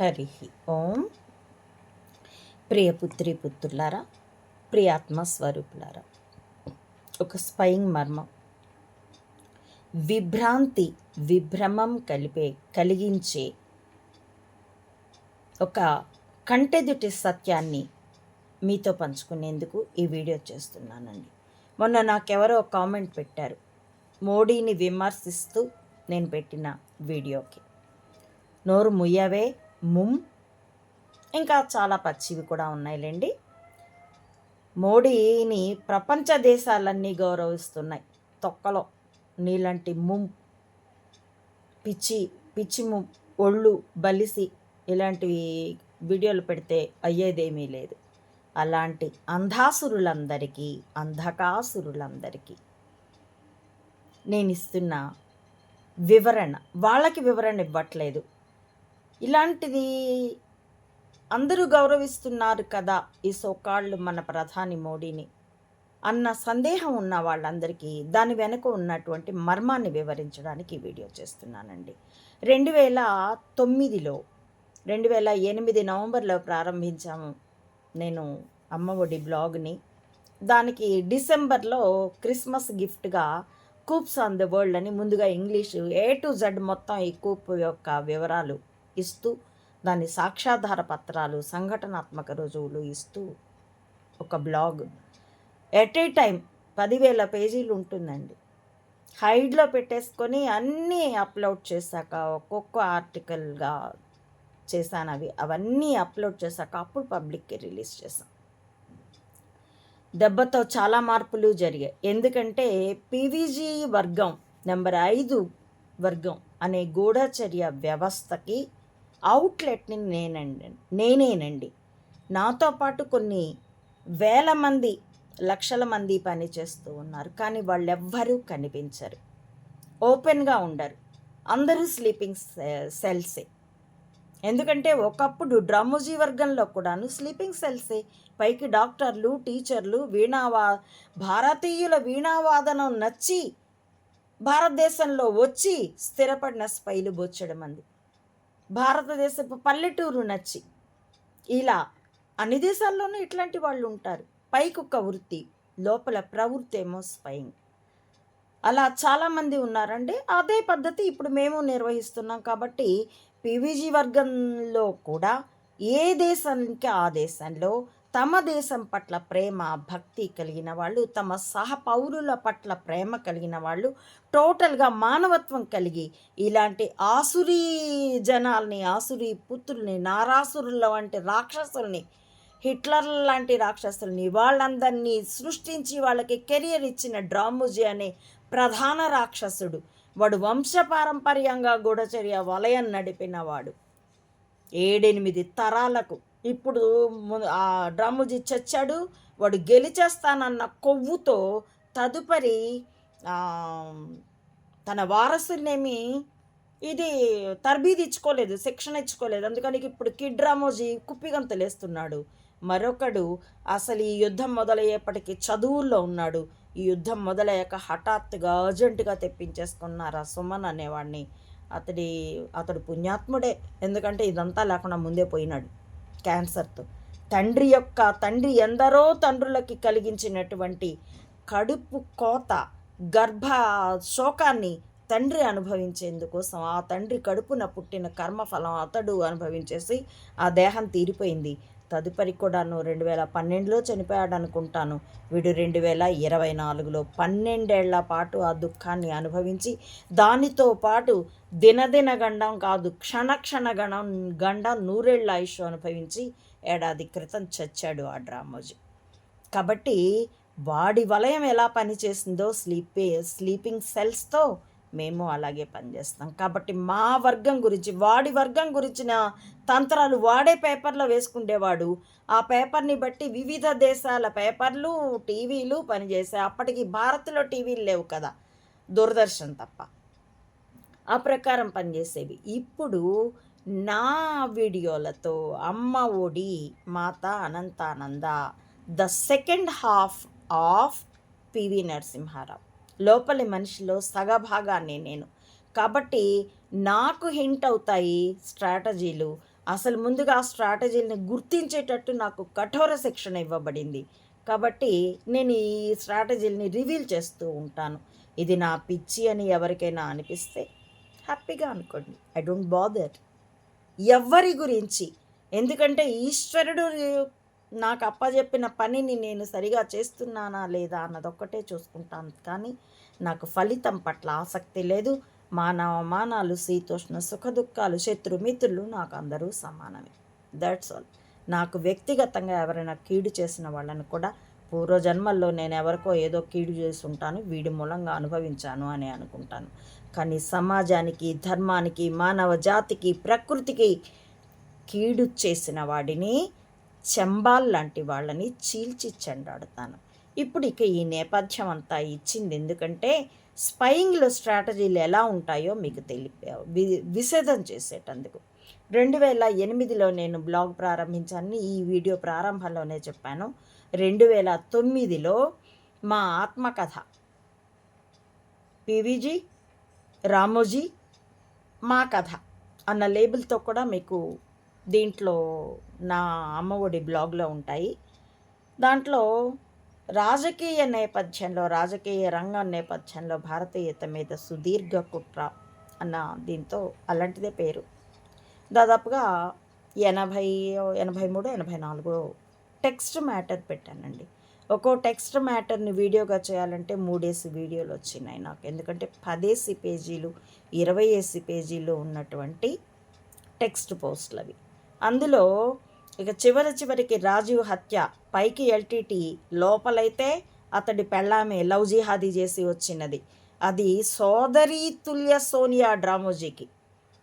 హరి ఓం. ప్రియపుత్రి పుత్రులారా ప్రియాత్మ స్వరూపులారా ఒక స్పయింగ్ మర్మం. విభ్రాంతి విభ్రమం కలిపే కలిగించే ఒక కంటెదుటి సత్యాన్ని మీతో పంచుకునేందుకు ఈ వీడియో చేస్తున్నానండి. మొన్న నాకెవరో కామెంట్ పెట్టారు మోడీని విమర్శిస్తూ నేను పెట్టిన వీడియోకి. నోరు ముయ్యవే ముమ్ ఇంకా చాలా పచ్చివి కూడా ఉన్నాయిలేండి. మోడీని ప్రపంచ దేశాలన్నీ గౌరవిస్తున్నాయి. తొక్కలో నీలాంటి ముమ్ పిచ్చి పిచ్చి ము ఒళ్ళు బలిసి ఇలాంటివి వీడియోలు పెడితే అయ్యేదేమీ లేదు. అలాంటి అంధాసురులందరికీ అంధకాసురులందరికీ నేను ఇస్తున్న వివరణ. వాళ్ళకి వివరణ ఇవ్వట్లేదు. ఇలాంటిది అందరూ గౌరవిస్తున్నారు కదా ఈ సోకాళ్ళు మన ప్రధాని మోడీని అన్న సందేహం ఉన్న వాళ్ళందరికీ దాని వెనుక ఉన్నటువంటి మర్మాన్ని వివరించడానికి ఈ వీడియో చేస్తున్నానండి. రెండు వేల తొమ్మిదిలో రెండు వేల ఎనిమిది నవంబర్లో ప్రారంభించాము నేను అమ్మఒడి బ్లాగ్ని. దానికి డిసెంబర్లో క్రిస్మస్ గిఫ్ట్గా కూప్స్ ఆన్ ద వరల్డ్ అని ముందుగా ఇంగ్లీషు ఏ టు జెడ్ మొత్తం ఈ కూప్ యొక్క వివరాలు ఇస్తూ దాని సాక్ష్యాధార పత్రాలు సంఘటనాత్మక రుజువులు ఇస్తూ ఒక బ్లాగ్. ఎట్ ఏ టైం పదివేల పేజీలు ఉంటుందండి. హైడ్లో పెట్టేసుకొని అన్నీ అప్లోడ్ చేశాక ఒక్కొక్క ఆర్టికల్గా చేశాను అవి. అవన్నీ అప్లోడ్ చేశాక అప్పుడు పబ్లిక్కి రిలీజ్ చేశాం. దెబ్బతో చాలా మార్పులు జరిగాయి. ఎందుకంటే పీవీజీ వర్గం నెంబర్ ఐదు వర్గం అనే గూఢచర్య వ్యవస్థకి అవుట్లెట్ని నేనండి నేనేనండి. నాతో పాటు కొన్ని వేల మంది లక్షల మంది పని చేస్తూ ఉన్నారు. కానీ వాళ్ళెవ్వరూ కనిపించరు. ఓపెన్గా ఉండరు. అందరూ స్లీపింగ్ సెల్సే. ఎందుకంటే ఒకప్పుడు డ్రామోజీ వర్గంలో కూడాను స్లీపింగ్ సెల్సే. పైకి డాక్టర్లు టీచర్లు వీణావా భారతీయుల వీణావాదనం నచ్చి భారతదేశంలో వచ్చి స్థిరపడిన స్పైలు బొచ్చడం మంది భారతదేశపు పల్లెటూరు నచ్చి. ఇలా అన్ని దేశాల్లోనూ ఇట్లాంటి వాళ్ళు ఉంటారు. పైకొక వృత్తి లోపల ప్రవృత్తి ఏమో స్పైయింగ్. అలా చాలామంది ఉన్నారండి. అదే పద్ధతి ఇప్పుడు మేము నిర్వహిస్తున్నాం కాబట్టి పీవీజీ వర్గంలో కూడా ఏ దేశానికి ఆ దేశంలో తమ దేశం పట్ల ప్రేమ భక్తి కలిగిన వాళ్ళు తమ సహ పౌరుల పట్ల ప్రేమ కలిగిన వాళ్ళు టోటల్గా మానవత్వం కలిగి ఇలాంటి ఆసురీ జనాల్ని ఆసురీ పుత్రుల్ని నారాసురుల వంటి రాక్షసుల్ని హిట్లర్ లాంటి రాక్షసుల్ని వాళ్ళందరినీ సృష్టించి వాళ్ళకి కెరియర్ ఇచ్చిన డ్రామోజీ అనే ప్రధాన రాక్షసుడు. వాడు వంశపారంపర్యంగా గూఢచర్య వలయం నడిపినవాడు. ఏడెనిమిది తరాలకు ఇప్పుడు ఆ డ్రమ్ముజీ చచ్చాడు వాడు గెలిచేస్తానన్న కొవ్వుతో తదుపరి తన వారసునేమి ఇది తర్బీది ఇచ్చుకోలేదు శిక్షణ ఇచ్చుకోలేదు. అందుకని ఇప్పుడు కిడ్ రామోజీ కుప్పిగంతులేస్తున్నాడు. మరొకడు అసలు ఈ యుద్ధం మొదలయ్యేపటికి చదువుల్లో ఉన్నాడు. ఈ యుద్ధం మొదలయ్యాక హఠాత్తుగా అర్జెంటుగా తెప్పించేసుకున్నారు ఆ సుమన్ అనేవాడిని అతడి అతడు పుణ్యాత్ముడే. ఎందుకంటే ఇదంతా లేకుండా ముందే పోయినాడు. క్యాన్సర్తో. తండ్రి యొక్క తండ్రి ఎందరో తండ్రులకి కలిగించినటువంటి కడుపు కోత గర్భ శోకాన్ని తండ్రి అనుభవించేందుకోసం ఆ తండ్రి కడుపున పుట్టిన కర్మఫలం అతడు అనుభవించేసి ఆ దేహం తీరిపోయింది. తదుపరి కూడాను రెండు వేల పన్నెండులో చనిపోయాడు అనుకుంటాను వీడు రెండు వేల ఇరవై నాలుగులో పన్నెండేళ్ళ పాటు ఆ దుఃఖాన్ని అనుభవించి దానితో పాటు దినదిన గండం కాదు క్షణ క్షణ గణం గండం నూరేళ్ళ ఆయుష్ అనుభవించి ఏడాది క్రితం చచ్చాడు ఆ డ్రామోజీ. కాబట్టి వాడి వలయం ఎలా పనిచేసిందో స్లీపే స్లీపింగ్ సెల్స్తో మేము అలాగే పనిచేస్తాం. కాబట్టి మా వర్గం గురించి వాడి వర్గం గురించిన తంత్రాలు వాడే పేపర్లో వేసుకుండేవాడు. ఆ పేపర్ని బట్టి వివిధ దేశాల పేపర్లు టీవీలు పనిచేసాయి అప్పటికి భారత్లో టీవీలు లేవు కదా. దూరదర్శన్ తప్ప. ఆ ప్రకారం పనిచేసేవి. ఇప్పుడు నా వీడియోలతో అమ్మ ఒడి Mata Anantananda the second half of P V Narasimha Rao. లోపలి మనిషిలో సగభాగాన్ని నేను. కాబట్టి నాకు హింట్ అవుతాయి స్ట్రాటజీలు. అసలు ముందుగా ఆ స్ట్రాటజీని గుర్తించేటట్టు నాకు కఠోర శిక్షణ ఇవ్వబడింది. కాబట్టి నేను ఈ స్ట్రాటజీని రివీల్ చేస్తూ ఉంటాను. ఇది నా పిచ్చి అని ఎవరికైనా అనిపిస్తే హ్యాపీగా అనుకోండి. I don't bother. ఎవ్వరి గురించి. ఎందుకంటే ఈశ్వరుడు నాకు అప్పజెప్పిన పనిని నేను సరిగా చేస్తున్నానా లేదా అన్నదొక్కటే చూసుకుంటాను. కానీ నాకు ఫలితం పట్ల ఆసక్తి లేదు. మానవమానాలు శీతోష్ణ సుఖ దుఃఖాలు శత్రుమిత్రులు నాకు అందరూ సమానమే. దట్స్ ఆల్ నాకు వ్యక్తిగతంగా ఎవరైనా కీడు చేసిన వాళ్ళని కూడా పూర్వజన్మల్లో నేను ఎవరికో ఏదో కీడు చేసి ఉంటాను వీడి మూలంగా అనుభవించాను అని అనుకుంటాను. కానీ సమాజానికి ధర్మానికి మానవ జాతికి ప్రకృతికి కీడు చేసిన వాడిని చెంబాల్ లాంటి వాళ్ళని చీల్చి చెండాడుతాను. ఇప్పుడు ఇక ఈ నేపథ్యం అంతా ఇచ్చింది ఎందుకంటే స్పయింగ్లో స్ట్రాటజీలు ఎలా ఉంటాయో మీకు తెలిపే వి- విషేదం చేసేటందుకు. రెండు వేల ఎనిమిదిలో నేను బ్లాగ్ ప్రారంభించాను ఈ వీడియో ప్రారంభంలోనే చెప్పాను. రెండు వేల తొమ్మిదిలో మా ఆత్మకథ. పివిజీ రామోజీ మా కథ అన్న లేబుల్తో కూడా మీకు దీంట్లో నా అమ్మఒడి బ్లాగ్లో ఉంటాయి. దాంట్లో రాజకీయ నేపథ్యంలో రాజకీయ రంగం నేపథ్యంలో భారతీయత మీద సుదీర్ఘ కుట్ర అన్న దీంతో అలాంటిదే పేరు. దాదాపుగా ఎనభై ఎనభై మూడు ఎనభై నాలుగు టెక్స్ట్ మ్యాటర్ పెట్టానండి. ఒక్కో టెక్స్ట్ మ్యాటర్ని వీడియోగా చేయాలంటే మూడేసి వీడియోలు వచ్చినాయి నాకు. ఎందుకంటే పదేసి పేజీలు ఇరవై ఏసి పేజీలు ఉన్నటువంటి టెక్స్ట్ పోస్టులు అవి అందులో ఇక చివరి చివరికి రాజీవ్ హత్య. పైకి ఎల్టీటీ లోపలైతే అతడి పెళ్ళామే లవ్ జిహాదీ చేసి వచ్చినది. అది సోదరీ తుల్య సోనియా డ్రామోజీకి.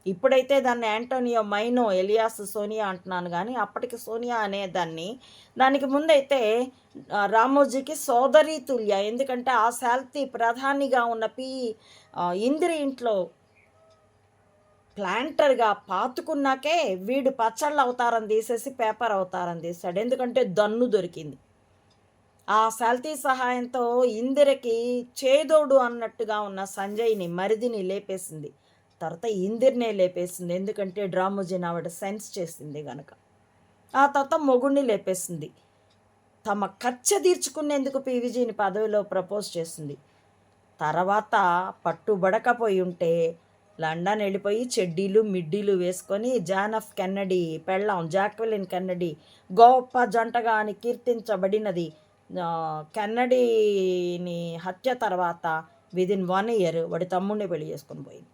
ఇప్పుడైతే దాన్ని యాంటోనియో మైనో ఎలియాస్ సోనియా అంటున్నాను కానీ అప్పటికి సోనియా అనే దాన్ని దానికి ముందైతే రామోజీకి సోదరీ తుల్య. ఎందుకంటే ఆ శాల్తీ ప్రధానిగా ఉన్న పి ఇందిరి ఇంట్లో ప్లాంటర్గా పాతుకున్నాకే వీడు పచ్చళ్ళు అవతారం తీసేసి పేపర్ అవతారం తీశాడు ఎందుకంటే దన్ను దొరికింది. ఆ సల్తీ సహాయంతో ఇందిరకి చేదోడు అన్నట్టుగా ఉన్న సంజయ్ని మరిదిని లేపేసింది. తర్వాత ఇందిర్నే లేపేసింది. ఎందుకంటే డ్రామోజిన్ ఆవిడ సెన్స్ చేసింది గనక. ఆ తర్వాత మొగుడిని లేపేసింది. తమ కచ్చ తీర్చుకునేందుకు పీవీజీని పదవిలో ప్రపోజ్ చేసింది. తర్వాత పట్టుబడకపోయి ఉంటే లండన్ వెళ్ళిపోయి చెడ్డీలు మిడ్డీలు వేసుకొని జాన్ ఆఫ్ కెన్నడీ పెళ్ళాం జాక్వెలిన్ కెన్నడీ గొప్ప జంటగా అని కీర్తించబడినది కెన్నడీని హత్య తర్వాత విదిన్ వన్ ఇయర్ వాడి తమ్ముడిని పెళ్ళి చేసుకొని పోయింది.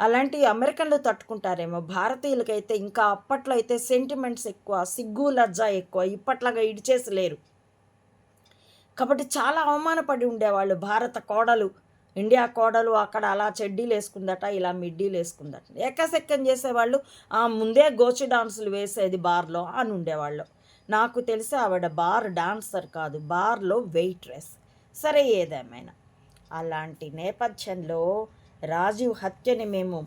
అలాంటి అమెరికన్లు తట్టుకుంటారేమో. భారతీయులకైతే ఇంకా అప్పట్లో అయితే సెంటిమెంట్స్ ఎక్కువ సిగ్గు లజ్జ ఎక్కువ ఇప్పట్లాగా ఇడిచేసి లేరు. కాబట్టి చాలా అవమానపడి ఉండేవాళ్ళు భారత కోడలు. ఇండియా కోడలు అక్కడ అలా చెడ్డీలు వేసుకుందట ఇలా మిడ్డీలు వేసుకుందట. ఎక్కసెక్కం చేసేవాళ్ళు ఆ ముందే గోచి డాన్సులు వేసేది బార్లో అని ఉండేవాళ్ళు. నాకు తెలిసి ఆవిడ బార్ డాన్సర్ కాదు బార్లో వెయిట్రెస్. సరే ఏదేమైనా. అలాంటి నేపథ్యంలో రాజీవ్ హత్యని మేము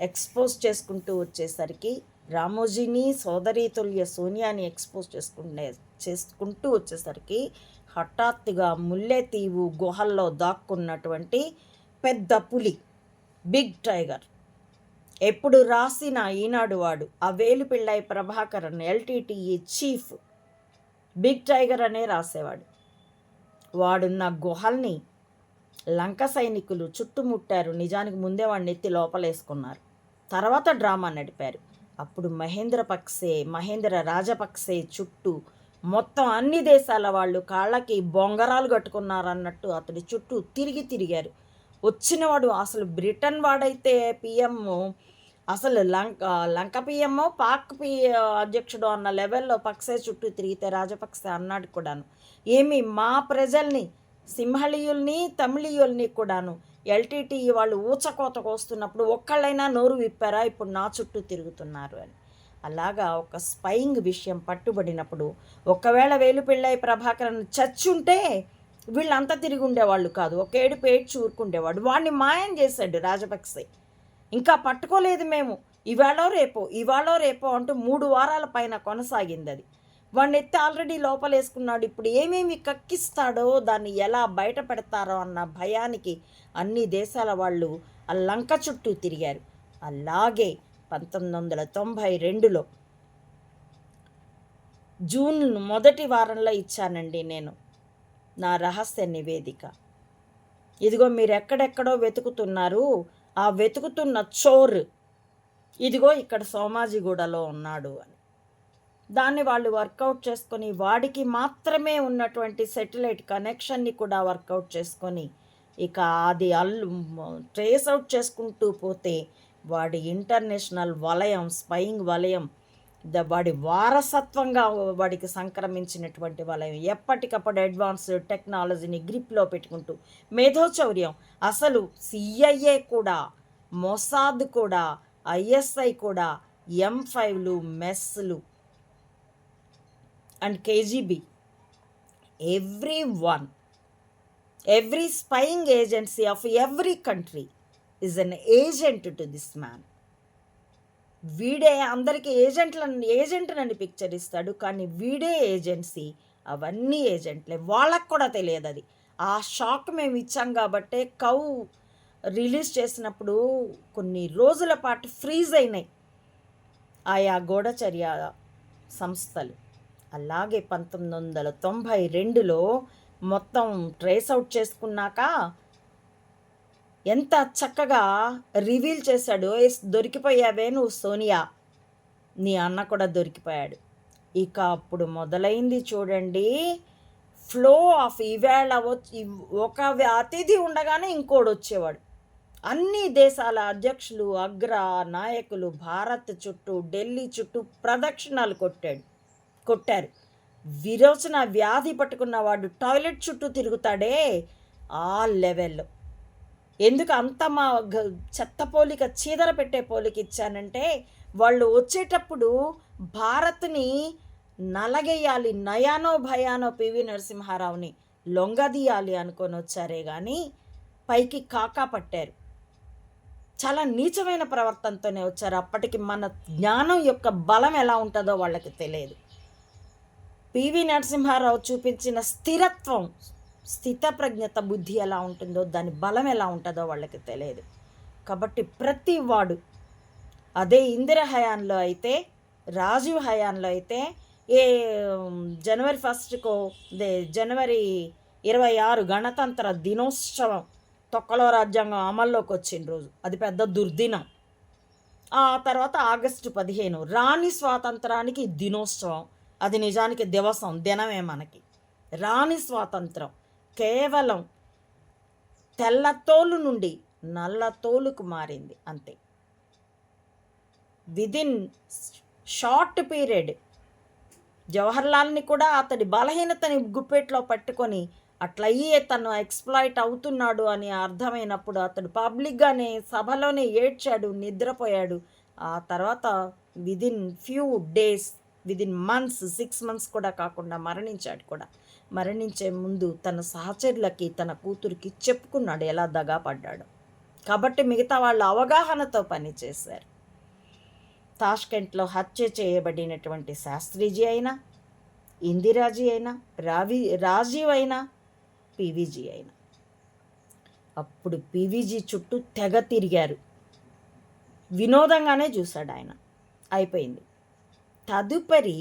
ఎక్స్పోజ్ చేసుకుంటూ వచ్చేసరికి రామోజీని సోదరీతుల్య సోనియాని ఎక్స్పోజ్ చేసుకునే చేసుకుంటూ వచ్చేసరికి హఠాత్తుగా ముల్లెతీవు గుహల్లో దాక్కున్నటువంటి పెద్ద పులి బిగ్ టైగర్. ఎప్పుడు రాసిన ఈనాడు వాడు ఆ Velupillai Prabhakaran LTTE chief big tiger అనే రాసేవాడు. వాడున్న గుహల్ని లంక సైనికులు చుట్టుముట్టారు నిజానికి ముందే వాడిని ఎత్తి లోపలేసుకున్నారు. తర్వాత డ్రామా నడిపారు. అప్పుడు మహేంద్ర పక్సే మహేంద్ర రాజపక్సే చుట్టూ మొత్తం అన్ని దేశాల వాళ్ళు కాళ్ళకి బొంగరాలు కట్టుకున్నారన్నట్టు అతడి చుట్టూ తిరిగి తిరిగారు. వచ్చినవాడు అసలు బ్రిటన్ వాడైతే పిఎం అసలు లంక లంక పిఎం పాక్ పి అధ్యక్షుడు అన్న లెవెల్లో పక్సే చుట్టూ తిరిగితే రాజపక్సే అన్నాడు కూడాను. ఏమి మా ప్రజల్ని సింహళీయుల్ని తమిళీయుల్ని కూడాను ఎల్టీటీ వాళ్ళు ఊచకోతకు వస్తున్నప్పుడు ఒక్కళ్ళైనా నోరు విప్పారా? ఇప్పుడు నా చుట్టూ తిరుగుతున్నారు అని. అలాగా ఒక స్పైయింగ్ విషయం పట్టుబడినప్పుడు ఒకవేళ వేలుపిళ్ళై ప్రభాకరన్ చచ్చుంటే వీళ్ళంతా తిరిగి ఉండేవాళ్ళు కాదు. ఒక ఏడు పేడ్చి ఊరుకుండేవాడు. వాడిని మాయం చేశాడు రాజపక్సే ఇంకా పట్టుకోలేదు మేము. ఇవాళో రేపో ఇవాళో రేపో అంటూ మూడు వారాల పైన కొనసాగింది అది వాడిని ఎత్తి ఆల్రెడీ లోపలేసుకున్నాడు. ఇప్పుడు ఏమేమి కక్కిస్తాడో దాన్ని ఎలా బయట పెడతారో అన్న భయానికి అన్ని దేశాల వాళ్ళు ఆ లంక చుట్టూ తిరిగారు. అలాగే పంతొమ్మిది వందల తొంభై రెండులో జూన్ మొదటి వారంలో ఇచ్చానండి నేను నా రహస్య నివేదిక. ఇదిగో మీరు ఎక్కడెక్కడో వెతుకుతున్నారు. ఆ వెతుకుతున్న చోర్ ఇదిగో ఇక్కడ సోమాజిగూడలో ఉన్నాడు అని. దాన్ని వాళ్ళు వర్కౌట్ చేసుకొని వాడికి మాత్రమే ఉన్నటువంటి సెటిలైట్ కనెక్షన్ని కూడా వర్కౌట్ చేసుకొని ఇక అది అల్లు ట్రేస్ అవుట్ చేసుకుంటూ పోతే వాడి ఇంటర్నేషనల్ వలయం స్పయింగ్ వలయం ద వాడి వారసత్వంగా వాడికి సంక్రమించినటువంటి వలయం ఎప్పటికప్పుడు అడ్వాన్స్ టెక్నాలజీని గ్రిప్లో పెట్టుకుంటూ మేధోచౌర్యం. అసలు సిఐఏ కూడా మొసాద్ కూడా ఐఎస్ఐ కూడా ఎం ఫైవ్లు మెస్లు and KGB. Every one every spying agency of every country is an agent to this man. వీడే అందరికీ ఏజెంట్లను ఏజెంట్లని పిక్చర్ ఇస్తాడు కానీ వీడే ఏజెన్సీ అవన్నీ ఏజెంట్లే. వాళ్ళకు కూడా తెలియదు అది. ఆ షాక్ మేము ఇచ్చాం కాబట్టే కౌ రిలీజ్ చేసినప్పుడు కొన్ని రోజుల పాటు ఫ్రీజ్ అయినాయి. ఆయా గూఢచర్య సంస్థలు. అలాగే పంతొమ్మిది వందల తొంభై రెండులో మొత్తం ట్రేస్ అవుట్ చేసుకున్నాక ఎంత చక్కగా రివీల్ చేశాడు. దొరికిపోయావే నువ్వు సోనియా. నీ అన్న కూడా దొరికిపోయాడు. ఇక అప్పుడు మొదలైంది చూడండి. ఫ్లో ఆఫ్ ఈవేళ వచ్చి ఒక అతిథి ఉండగానే ఇంకోడు వచ్చేవాడు. అన్ని దేశాల అధ్యక్షులు అగ్ర నాయకులు భారత్ చుట్టూ ఢిల్లీ చుట్టూ ప్రదక్షిణాలు కొట్టాడు. కొట్టారు. విరోచన వ్యాధి పట్టుకున్న వాడు టాయిలెట్ చుట్టూ తిరుగుతాడే ఆ లెవెల్లో. ఎందుకు అంత మా చెత్త పోలిక చీదర పెట్టే పోలిక ఇచ్చానంటే వాళ్ళు వచ్చేటప్పుడు భారత్ని నలగేయాలి నయానో భయానో పివి నరసింహారావుని లొంగదీయాలి అనుకొని వచ్చారే కానీ పైకి కాకా పట్టారు. చాలా నీచమైన ప్రవర్తనతోనే వచ్చారు. అప్పటికి మన జ్ఞానం యొక్క బలం ఎలా ఉంటుందో వాళ్ళకి తెలియదు. పివి నరసింహారావు చూపించిన స్థిరత్వం స్థితప్రజ్ఞత బుద్ధి ఎలా ఉంటుందో దాని బలం ఎలా ఉంటుందో వాళ్ళకి తెలియదు. కాబట్టి ప్రతి వాడు అదే ఇందిర హయాంలో అయితే రాజీవ్ హయాంలో అయితే ఏ జనవరి ఫస్ట్కో జనవరి ఇరవై ఆరు గణతంత్ర దినోత్సవం తొక్కలో రాజ్యాంగం అమల్లోకి వచ్చిన రోజు అది పెద్ద దుర్దినం. ఆ తర్వాత ఆగస్టు పదిహేను రాణి స్వాతంత్రానికి దినోత్సవం. అది నిజానికి దివసం దినమే మనకి. రాణి స్వాతంత్రం కేవలం తెల్ల తోలు నుండి నల్ల తోలుకు మారింది అంతే. విదిన్ షార్ట్ పీరియడ్ జవహర్లాల్ని కూడా అతడి బలహీనతని గుప్పెట్లో పట్టుకొని అట్లయ్యే తను ఎక్స్ప్లాయిట్ అవుతున్నాడు అని అర్థమైనప్పుడు అతడు పబ్లిక్గానే సభలోనే ఏడ్చాడు నిద్రపోయాడు. ఆ తర్వాత within few days within months six months కూడా కాకుండా మరణించాడు కూడా. మరణించే ముందు తన సహచరులకి తన కూతురికి చెప్పుకున్నాడు ఎలా దగాపడ్డాడు కాబట్టి మిగతా వాళ్ళు అవగాహనతో పనిచేశారు తాష్కెంట్లో హత్య చేయబడినటువంటి శాస్త్రిజీ అయినా ఇందిరాజీ అయినా రావి రాజీవ్ అయినా పీవీజీ అయినా. అప్పుడు పీవీజీ చుట్టూ తెగ తిరిగారు. వినోదంగానే చూశాడు ఆయన. అయిపోయింది. తదుపరి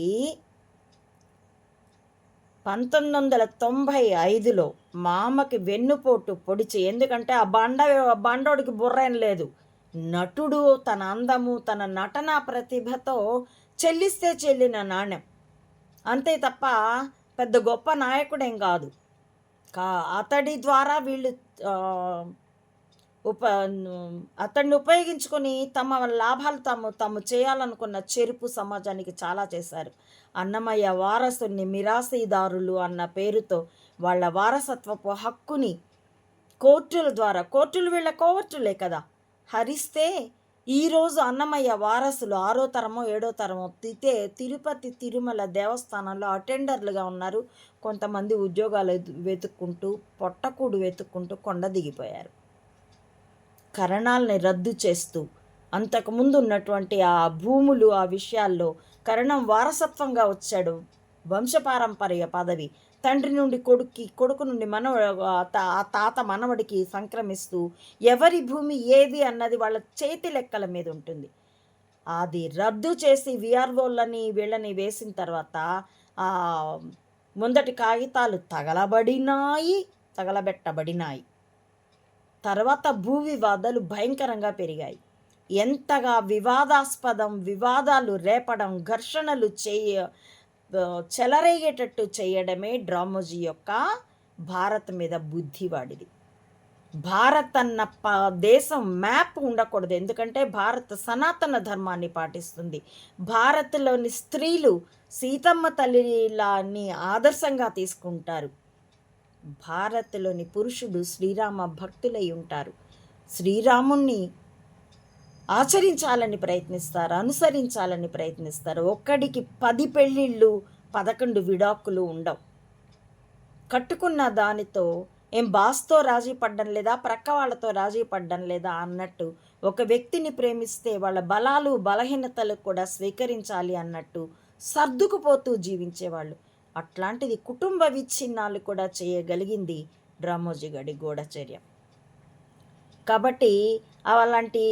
పంతొమ్మిది వందల తొంభై ఐదులో మామకి వెన్నుపోటు పొడిచి ఎందుకంటే ఆ బండ బండోడికి బుర్రేం లేదు. నటుడు తన అందము తన నటనా ప్రతిభతో చెల్లిస్తే చెల్లిన నాణ్యం. అంతే తప్ప పెద్ద గొప్ప నాయకుడేం కాదు. కా అతడి ద్వారా వీళ్ళు ఉప అతన్ని ఉపయోగించుకొని తమ లాభాలు తాము తాము చేయాలనుకున్న చెరుపు సమాజానికి చాలా చేశారు. అన్నమయ్య వారసుని మిరాసీదారులు అన్న పేరుతో వాళ్ళ వారసత్వపు హక్కుని కోర్టుల ద్వారా కోర్టులు వీళ్ళ కోవర్టులే కదా. హరిస్తే ఈరోజు అన్నమయ్య వారసులు ఆరో తరమో ఏడో తరమో తితే తిరుపతి తిరుమల దేవస్థానంలో అటెండర్లుగా ఉన్నారు. కొంతమంది ఉద్యోగాలు వెతుక్కుంటూ పొట్టకూడు వెతుక్కుంటూ కొండ దిగిపోయారు. కరణాలని రద్దు చేస్తూ అంతకుముందు ఉన్నటువంటి ఆ భూములు ఆ విషయాల్లో కరణం వారసత్వంగా వచ్చాడు. వంశపారంపర్య పదవి. తండ్రి నుండి కొడుక్కి కొడుకు నుండి మనవ ఆ ఆ తాత మనవడికి సంక్రమిస్తూ ఎవరి భూమి ఏది అన్నది వాళ్ళ చేతి లెక్కల మీద ఉంటుంది. అది రద్దు చేసి విఆర్ఓలని వీళ్ళని వేసిన తర్వాత ఆ ముందటి కాగితాలు తగలబడినాయి తగలబెట్టబడినాయి. తర్వాత భూ వివాదాలు భయంకరంగా పెరిగాయి. ఎంతగా వివాదాస్పదం వివాదాలు రేపడం ఘర్షణలు చేయ చెలరేగేటట్టు చేయడమే డ్రామోజీ యొక్క భారత్ మీద బుద్ధివాడిది భారత్ అన్న ప దేశం మ్యాప్ ఉండకూడదు. ఎందుకంటే భారత్ సనాతన ధర్మాన్ని పాటిస్తుంది. భారత్లోని స్త్రీలు సీతమ్మ తల్లిలాని ఆదర్శంగా తీసుకుంటారు. భారత్లోని పురుషుడు శ్రీరామ భక్తులై ఉంటారు. శ్రీరాముణ్ణి ఆచరించాలని ప్రయత్నిస్తారు అనుసరించాలని ప్రయత్నిస్తారు. ఒక్కడికి పది పెళ్ళిళ్ళు పదకొండు విడాకులు ఉండవు. కట్టుకున్న దానితో ఏం బాస్తో రాజీ పడ్డం లేదా ప్రక్క వాళ్ళతో రాజీ పడ్డం లేదా అన్నట్టు ఒక వ్యక్తిని ప్రేమిస్తే వాళ్ళ బలాలు బలహీనతలు కూడా స్వీకరించాలి అన్నట్టు సర్దుకుపోతూ జీవించేవాళ్ళు. అట్లాంటిది కుటుంబ విచ్ఛిన్నాలు కూడా చేయగలిగింది డ్రామోజీ గడి గూఢచర్య. కాబట్టి అలాంటి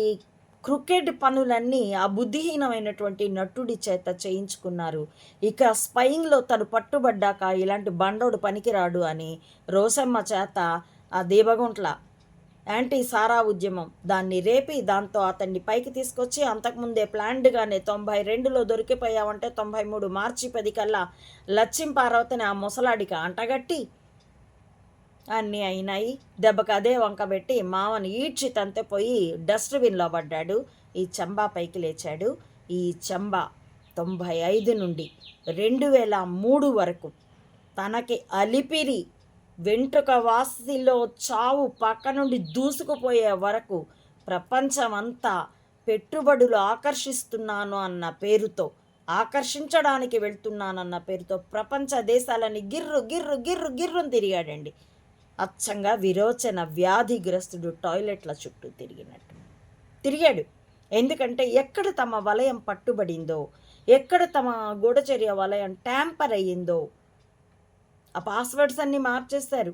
క్రికెట్ పనులన్నీ ఆ బుద్ధిహీనమైనటువంటి నటుడి చేత చేయించుకున్నారు. ఇక స్పయింగ్లో తను పట్టుబడ్డాక ఇలాంటి బండోడు పనికిరాడు అని రోసమ్మ చేత ఆ దీపగుంట్ల యాంటీ సారా ఉద్యమం. దాన్ని రేపి దాంతో అతన్ని పైకి తీసుకొచ్చి అంతకుముందే ప్లాన్డ్గానే తొంభై రెండులో దొరికిపోయావంటే తొంభై మూడు మార్చి పది కల్లా లచ్చింపార్వతిని ఆ ముసలాడికి అంటగట్టి అన్నీ అయినాయి. దెబ్బకు అదే వంకబెట్టి మామని ఈడ్చి తంతే పోయి డస్ట్బిన్లో పడ్డాడు. ఈ చంబా పైకి లేచాడు. ఈ చంబా తొంభై ఐదు నుండి రెండు వేల మూడు వరకు తనకి అలిపిరి వెంట్రుక వాసిలో చావు పక్క నుండి దూసుకుపోయే వరకు ప్రపంచమంతా పెట్టుబడులు ఆకర్షిస్తున్నాను అన్న పేరుతో ఆకర్షించడానికి వెళ్తున్నానన్న పేరుతో ప్రపంచ దేశాలని గిర్రు గిర్రు గిర్రు గిర్రుని తిరిగాడండి. అచ్చంగా విరోచన వ్యాధిగ్రస్తుడు టాయిలెట్ల చుట్టూ తిరిగినట్టు. తిరిగాడు. ఎందుకంటే ఎక్కడ తమ వలయం పట్టుబడిందో ఎక్కడ తమ గూఢచర్య వలయం ట్యాంపర్ అయ్యిందో ఆ పాస్వర్డ్స్ అన్నీ మార్చేస్తారు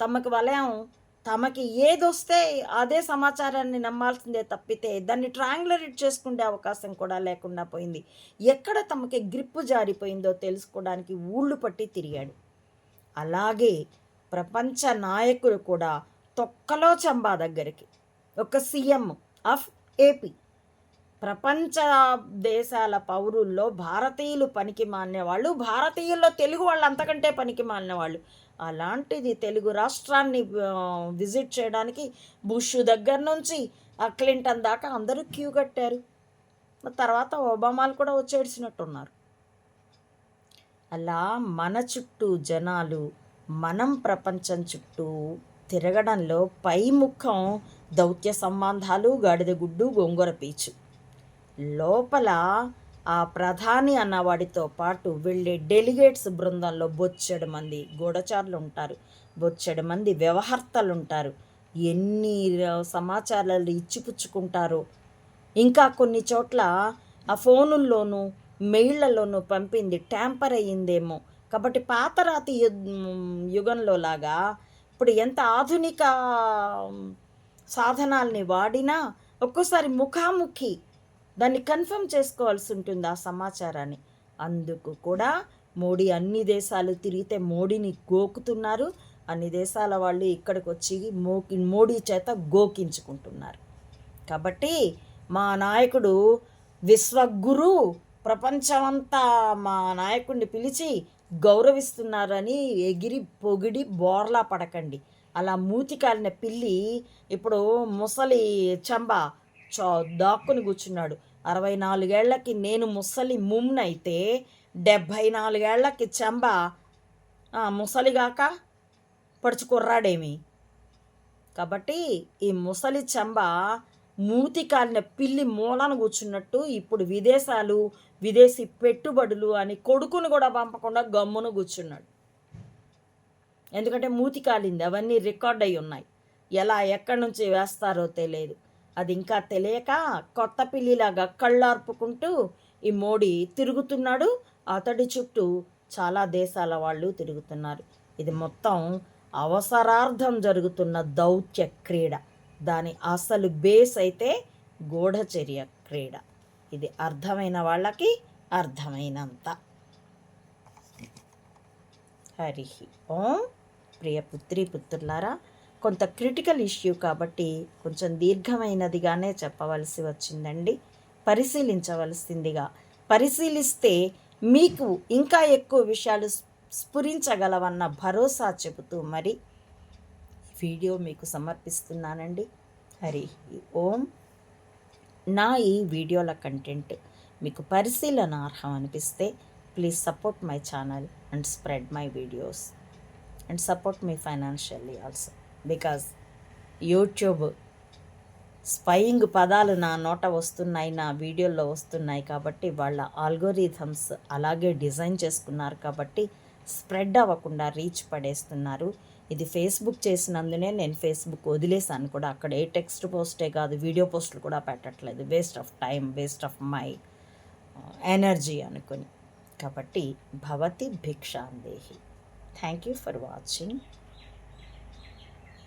తమకు వలయం తమకి ఏదొస్తే అదే సమాచారాన్ని నమ్మాల్సిందే తప్పితే దాన్ని ట్రాంగులరేట్ చేసుకునే అవకాశం కూడా లేకుండా పోయింది. ఎక్కడ తమకి గ్రిప్పు జారిపోయిందో తెలుసుకోవడానికి ఊళ్ళు పట్టి తిరిగాడు. అలాగే ప్రపంచ నాయకులు కూడా తొక్కలో చంబా దగ్గరికి. ఒక సీఎం ఆఫ్ ఏపీ. ప్రపంచ దేశాల పౌరుల్లో భారతీయులు పనికి మానేవాళ్ళు భారతీయుల్లో తెలుగు వాళ్ళు అంతకంటే పనికి మానేవాళ్ళు అలాంటిది తెలుగు రాష్ట్రాన్ని విజిట్ చేయడానికి బుష్ దగ్గర నుంచి క్లింటన్ దాకా అందరూ క్యూ కట్టారు. తర్వాత ఒబామాలు కూడా వచ్చేసినట్టున్నారు అలా మన చుట్టూ జనాలు మనం ప్రపంచం చుట్టూ తిరగడంలో పై ముఖం దౌత్య సంబంధాలు గాడిద గుడ్డు గోంగూర పీచు. లోపల ఆ ప్రధాని అన్నవాడితో పాటు వెళ్ళే డెలిగేట్స్ బృందంలో బొచ్చడు మంది గూఢచారులు ఉంటారు. బొచ్చెడు మంది వ్యవహర్తలు ఉంటారు. ఎన్ని సమాచారాలు ఇచ్చిపుచ్చుకుంటారో. ఇంకా కొన్ని చోట్ల ఆ ఫోనుల్లోనూ మెయిళ్ళలోనూ పంపింది ట్యాంపర్ అయ్యిందేమో. కాబట్టి పాతరాతి యుగంలో లాగా ఇప్పుడు ఎంత ఆధునిక సాధనాల్ని వాడినా ఒక్కోసారి ముఖాముఖి దాన్ని కన్ఫర్మ్ చేసుకోవాల్సి ఉంటుంది ఆ సమాచారాన్ని. అందుకు కూడా మోడీ అన్ని దేశాలు తిరిగితే మోడీని గోకుతున్నారు. అన్ని దేశాల వాళ్ళు ఇక్కడికి వచ్చి మోకి మోడీ చేత గోకించుకుంటున్నారు. కాబట్టి మా నాయకుడు విశ్వగురు ప్రపంచమంతా మా నాయకుడిని పిలిచి గౌరవిస్తున్నారని ఎగిరి పొగిడి బోర్లా పడకండి. అలా మూతికాలిన పిల్లి ఇప్పుడు ముసలి చంబ చా దాక్కుని కూర్చున్నాడు. అరవై నాలుగేళ్ళకి నేను ముసలి ముమ్నైతే డెబ్భై నాలుగేళ్ళకి చెంబ ముసలిగాక పడుచుకుర్రాడేమి? కాబట్టి ఈ ముసలి చెంబ మూతి కాలిన పిల్లి మూలన కూర్చున్నట్టు ఇప్పుడు విదేశాలు విదేశీ పెట్టుబడులు అని కొడుకును కూడా పంపకుండా గమ్మును కూర్చున్నాడు. ఎందుకంటే మూతి కాలింది అవన్నీ రికార్డ్ అయి ఉన్నాయి ఎలా ఎక్కడి నుంచి వేస్తారో తెలియదు. అది ఇంకా తెలియక కొత్త పిల్లిలాగా కళ్ళార్పుకుంటూ ఈ మోడీ తిరుగుతున్నాడు. అతడి చుట్టూ చాలా దేశాల వాళ్ళు తిరుగుతున్నారు. ఇది మొత్తం అవసరార్థం జరుగుతున్న దౌత్య క్రీడ. దాని అసలు బేస్ అయితే గూఢచర్య క్రీడ. ఇది అర్థమైన వాళ్ళకి అర్థమైనంత. హరి ఓం. ప్రియ పుత్రి పుత్రులారా కొంత క్రిటికల్ ఇష్యూ కాబట్టి కొంచెం దీర్ఘమైనదిగానే చెప్పవలసి వచ్చిందండి. పరిశీలించవలసిందిగా. పరిశీలిస్తే మీకు ఇంకా ఎక్కువ విషయాలు స్ఫురించగలవన్న భరోసా చెబుతూ మరి వీడియో మీకు సమర్పిస్తున్నానండి. హరి ఓం. నా ఈ వీడియోల కంటెంట్ మీకు పరిశీలనార్హం అనిపిస్తే please support my channel and spread my videos and support me financially also. Because YouTube spying పదాలు నా నోట వస్తున్నాయి నా వీడియోల్లో వస్తున్నాయి కాబట్టి వాళ్ళ ఆల్గోరిథమ్స్ అలాగే డిజైన్ చేసుకున్నారు కాబట్టి స్ప్రెడ్ అవ్వకుండా రీచ్ పడేస్తున్నారు. ఇది ఫేస్బుక్ చేసినందునే నేను ఫేస్బుక్ వదిలేసాను కూడా. అక్కడ ఏ టెక్స్ట్ పోస్టే కాదు వీడియో పోస్టులు కూడా పెట్టట్లేదు. Waste of time waste of my energy అనుకుని. కాబట్టి భవతి భిక్షాందేహి థ్యాంక్ యూ ఫర్ వాచింగ్